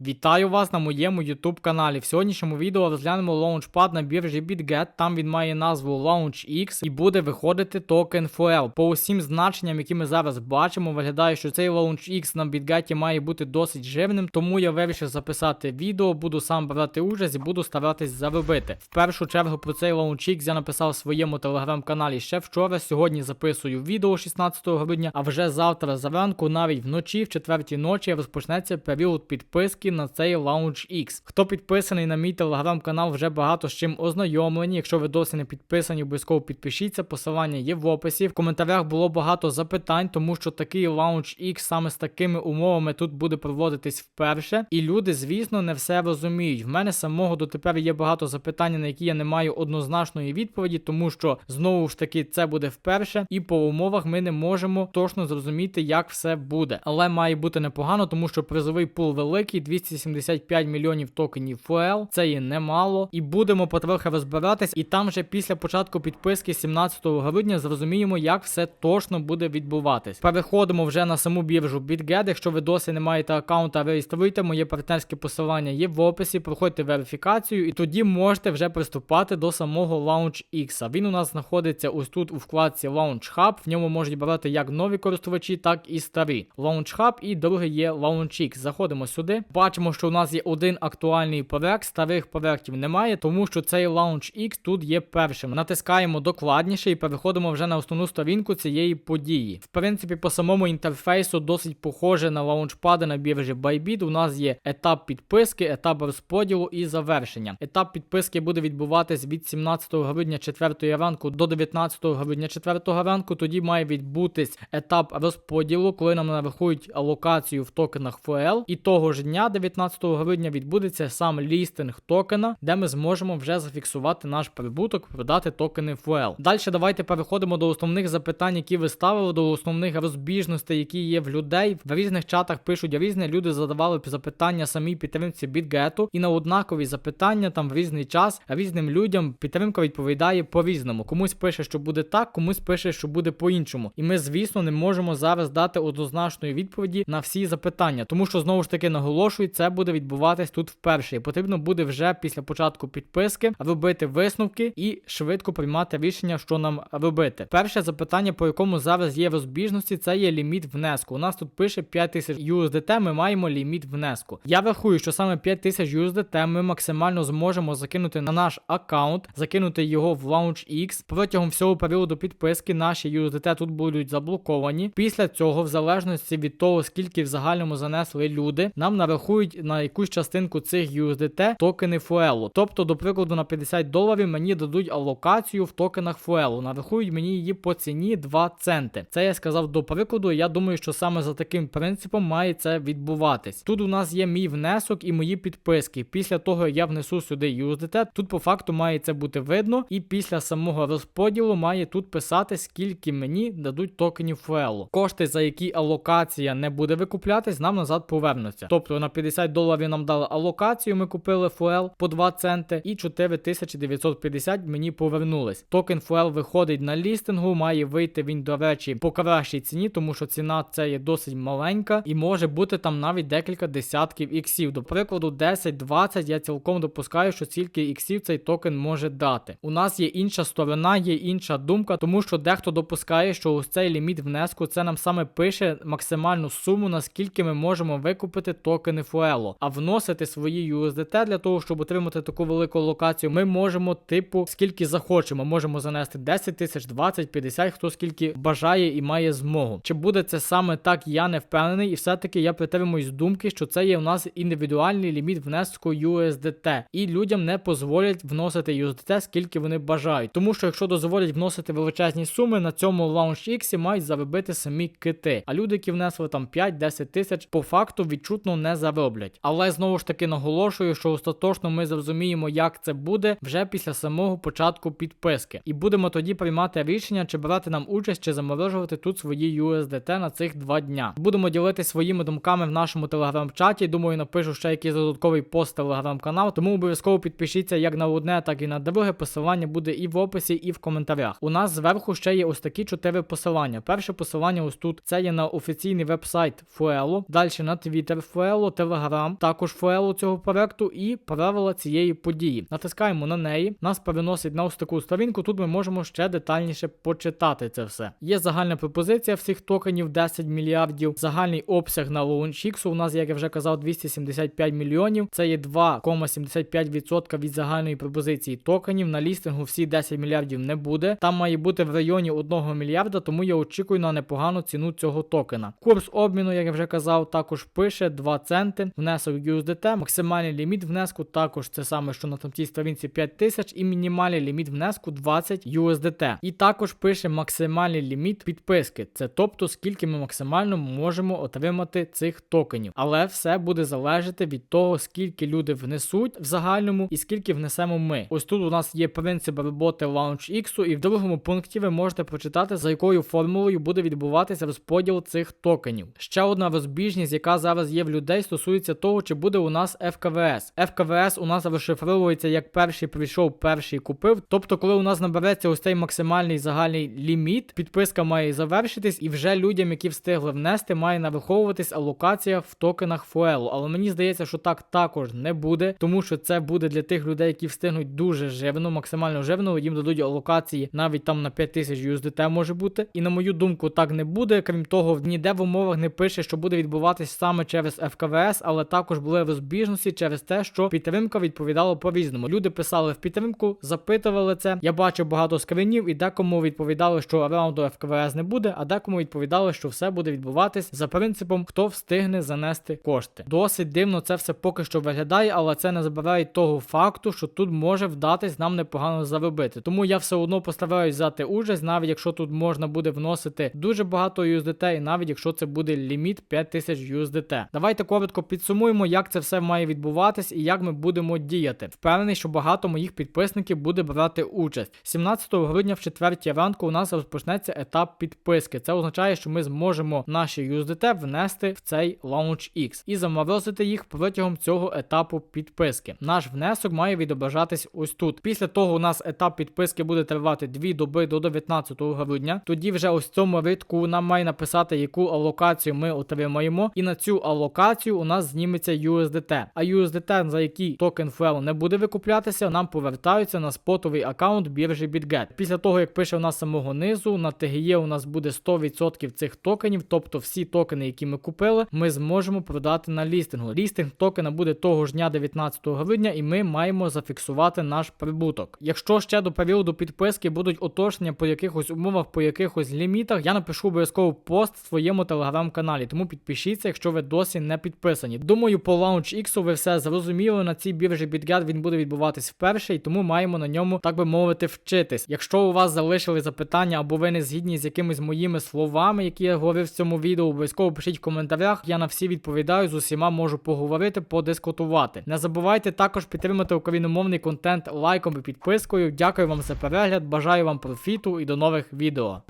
Вітаю вас на моєму YouTube каналі. В сьогоднішньому відео розглянемо лаунчпад на біржі BitGet. Там він має назву LaunchX і буде виходити токен FOL. По усім значенням, які ми зараз бачимо, виглядає, що цей LaunchX на BitGet має бути досить жирним, тому я вирішив записати відео, буду сам брати участь і буду старатись заробити. В першу чергу про цей LaunchX я написав в своєму телеграм-каналі ще вчора. Сьогодні записую відео 16 грудня, а вже завтра зранку, навіть вночі, в четвертій ночі, розпочнеться період підписки на цей LaunchX. Хто підписаний на мій телеграм-канал, вже багато з чим ознайомлені. Якщо ви досі не підписані, обов'язково підпишіться. Посилання є в описі. В коментарях було багато запитань, тому що такий LaunchX саме з такими умовами тут буде проводитись вперше. І люди, звісно, не все розуміють. В мене самого дотепер є багато запитань, на які я не маю однозначної відповіді, тому що знову ж таки це буде вперше, і по умовах ми не можемо точно зрозуміти, як все буде. Але має бути непогано, тому що призовий пул великий 275 мільйонів токенів FOL, це є немало. І будемо потрохи розбиратись. І там вже після початку підписки 17 грудня зрозуміємо, як все точно буде відбуватись. Переходимо вже на саму біржу BitGet. Якщо ви досі не маєте аккаунта, реєструйте. Моє партнерське посилання є в описі. Проходьте верифікацію, і тоді можете вже приступати до самого LaunchX. Він у нас знаходиться ось тут у вкладці Launch Hub. В ньому можуть брати як нові користувачі, так і старі. Launch Hub і другий є LaunchX. Заходимо сюди. Бачимо, що у нас є один актуальний проект, старих проектів немає, тому що цей LaunchX тут є першим. Натискаємо докладніше і переходимо вже на основну сторінку цієї події. В принципі, по самому інтерфейсу досить похоже на лаунчпади на біржі Bybit. У нас є етап підписки, етап розподілу і завершення. Етап підписки буде відбуватись від 17 грудня 4 ранку до 19 грудня 4 ранку. Тоді має відбутись етап розподілу, коли нам нарахують алокацію в токенах FOL. І того ж дня, 19 грудня, відбудеться сам лістинг токена, де ми зможемо вже зафіксувати наш прибуток, продати токени FOL. Далі давайте переходимо до основних запитань, які ви ставили, до основних розбіжностей, які є в людей. В різних чатах пишуть різні люди задавали запитання самій підтримці BitGet, і на однакові запитання там в різний час різним людям підтримка відповідає по-різному. Комусь пише, що буде так, комусь пише, що буде по-іншому. І ми, звісно, не можемо зараз дати однозначної відповіді на всі запитання, тому що знову ж таки наголошую, це буде відбуватись тут вперше. І потрібно буде вже після початку підписки робити висновки і швидко приймати рішення, що нам робити. Перше запитання, по якому зараз є розбіжності, це є ліміт внеску. У нас тут пише 5000 USDT, ми маємо ліміт внеску. Я рахую, що саме 5000 USDT ми максимально зможемо закинути на наш аккаунт, закинути його в LaunchX. Протягом всього періоду підписки наші USDT тут будуть заблоковані. Після цього, в залежності від того, скільки в загальному занесли люди, нам нарахують на якусь частинку цих USDT токени FOL. Тобто, до прикладу, на 50 доларів мені дадуть алокацію в токенах FOL. Нарахують мені її по ціні 2 центи. Це я сказав до прикладу. Я думаю, що саме за таким принципом має це відбуватись. Тут у нас є мій внесок і мої підписки. Після того, як я внесу сюди USDT, тут по факту має це бути видно, і після самого розподілу має тут писати, скільки мені дадуть токенів FOL. Кошти, за які алокація не буде викуплятись, нам назад повернуться. Тобто на 50 доларів нам дали алокацію, ми купили FOL по 2 центи, і 4950 мені повернулись. Токен FOL виходить на лістингу, має вийти він, до речі, по кращій ціні, тому що ціна це є досить маленька, і може бути там навіть декілька десятків іксів. До прикладу, 10-20 я цілком допускаю, що стільки іксів цей токен може дати. У нас є інша сторона, є інша думка, тому що дехто допускає, що ось цей ліміт внеску це нам саме пише максимальну суму, наскільки ми можемо викупити токени FOL. А вносити свої USDT для того, щоб отримати таку велику локацію, ми можемо, типу, скільки захочемо. Можемо занести 10 тисяч, 20, 50, хто скільки бажає і має змогу. Чи буде це саме так, я не впевнений, і все-таки я притримуюсь думки, що це є у нас індивідуальний ліміт внеску USDT. І людям не дозволять вносити USDT, скільки вони бажають. Тому що якщо дозволять вносити величезні суми, на цьому LaunchX мають заробити самі кити. А люди, які внесли там 5-10 тисяч, по факту відчутно не зароблять. Але знову ж таки наголошую, що остаточно ми зрозуміємо, як це буде вже після самого початку підписки. І будемо тоді приймати рішення, чи брати нам участь, чи заморожувати тут свої USDT на цих два дня. Будемо ділитися своїми думками в нашому телеграм-чаті. Думаю, напишу ще якийсь додатковий пост телеграм-канал, тому обов'язково підпишіться як на одне, так і на друге. Посилання буде і в описі, і в коментарях. У нас зверху ще є ось такі чотири посилання. Перше посилання ось тут це є на офіційний веб-сайт Fuelo, далі на Twitter Fuelo, Telegram, також файлу цього проекту і правила цієї події. Натискаємо на неї, нас переносить на ось таку сторінку. Тут ми можемо ще детальніше почитати це все. Є загальна пропозиція всіх токенів 10 мільярдів. Загальний обсяг на LaunchX у нас, як я вже казав, 275 мільйонів. Це є 2,75% від загальної пропозиції токенів. На лістингу всі 10 мільярдів не буде. Там має бути в районі 1 мільярда, тому я очікую на непогану ціну цього токена. Курс обміну, як я вже казав, також пише 2 центи. Внесок USDT, максимальний ліміт внеску також це саме, що на тій сторінці 5000 і мінімальний ліміт внеску 20 USDT. І також пише максимальний ліміт підписки. Це тобто скільки ми максимально можемо отримати цих токенів. Але все буде залежати від того, скільки люди внесуть в загальному і скільки внесемо ми. Ось тут у нас є принцип роботи LaunchX, і в другому пункті ви можете прочитати, за якою формулою буде відбуватися розподіл цих токенів. Ще одна розбіжність, яка зараз є в людей, стосується того, чи буде у нас FKVS. FKVS у нас розшифровується як перший прийшов, перший купив. Тобто, коли у нас набереться ось цей максимальний загальний ліміт, підписка має завершитись, і вже людям, які встигли внести, має нараховуватись алокація в токенах Фуелу. Але мені здається, що так також не буде, тому що це буде для тих людей, які встигнуть дуже живно, максимально живно. Їм дадуть алокації навіть там на 5000 USDT може бути. І на мою думку, так не буде. Крім того, ніде в умовах не пише, що буде відбуватись саме через FKVS, але також були розбіжності через те, що підтримка відповідала по-різному. Люди писали в підтримку, запитували це. Я бачив багато скринів, і декому відповідали, що раунду FKVS не буде, а декому відповідали, що все буде відбуватись за принципом, хто встигне занести кошти. Досить дивно це все поки що виглядає, але це не забирає того факту, що тут може вдатись нам непогано заробити. Тому я все одно постараюсь взяти участь, навіть якщо тут можна буде вносити дуже багато USDT, і навіть якщо це буде ліміт 5000 USDT. Давайте коротко підсумуємо, як це все має відбуватись і як ми будемо діяти. Впевнений, що багато моїх підписників буде брати участь. 17 грудня в 4 ранку у нас розпочнеться етап підписки. Це означає, що ми зможемо наші USDT внести в цей Launch X і заморозити їх протягом цього етапу підписки. Наш внесок має відображатись ось тут. Після того у нас етап підписки буде тривати 2 доби до 19 грудня. Тоді вже ось в цьому ритку нам має написати, яку алокацію ми отримаємо, і на цю алокацію у нас зніметься USDT. А USDT, за який токен FUEL не буде викуплятися, нам повертаються на спотовий аккаунт біржі BitGet. Після того, як пише у нас самого низу, на TGE у нас буде 100% цих токенів, тобто всі токени, які ми купили, ми зможемо продати на лістингу. Лістинг токена буде того ж дня 19 грудня, і ми маємо зафіксувати наш прибуток. Якщо ще до періоду підписки будуть уточнення по якихось умовах, по якихось лімітах, я напишу обов'язково пост в своєму телеграм-каналі. Тому підпишіться, якщо ви досі не підписані. Думаю, по Launch X ви все зрозуміли. На цій біржі BitGet він буде відбуватись вперше, і тому маємо на ньому, так би мовити, вчитись. Якщо у вас залишили запитання або ви не згідні з якимись моїми словами, які я говорив в цьому відео, обов'язково пишіть в коментарях. Я на всі відповідаю, з усіма можу поговорити, подискутувати. Не забувайте також підтримати україномовний контент лайком і підпискою. Дякую вам за перегляд, бажаю вам профіту і до нових відео.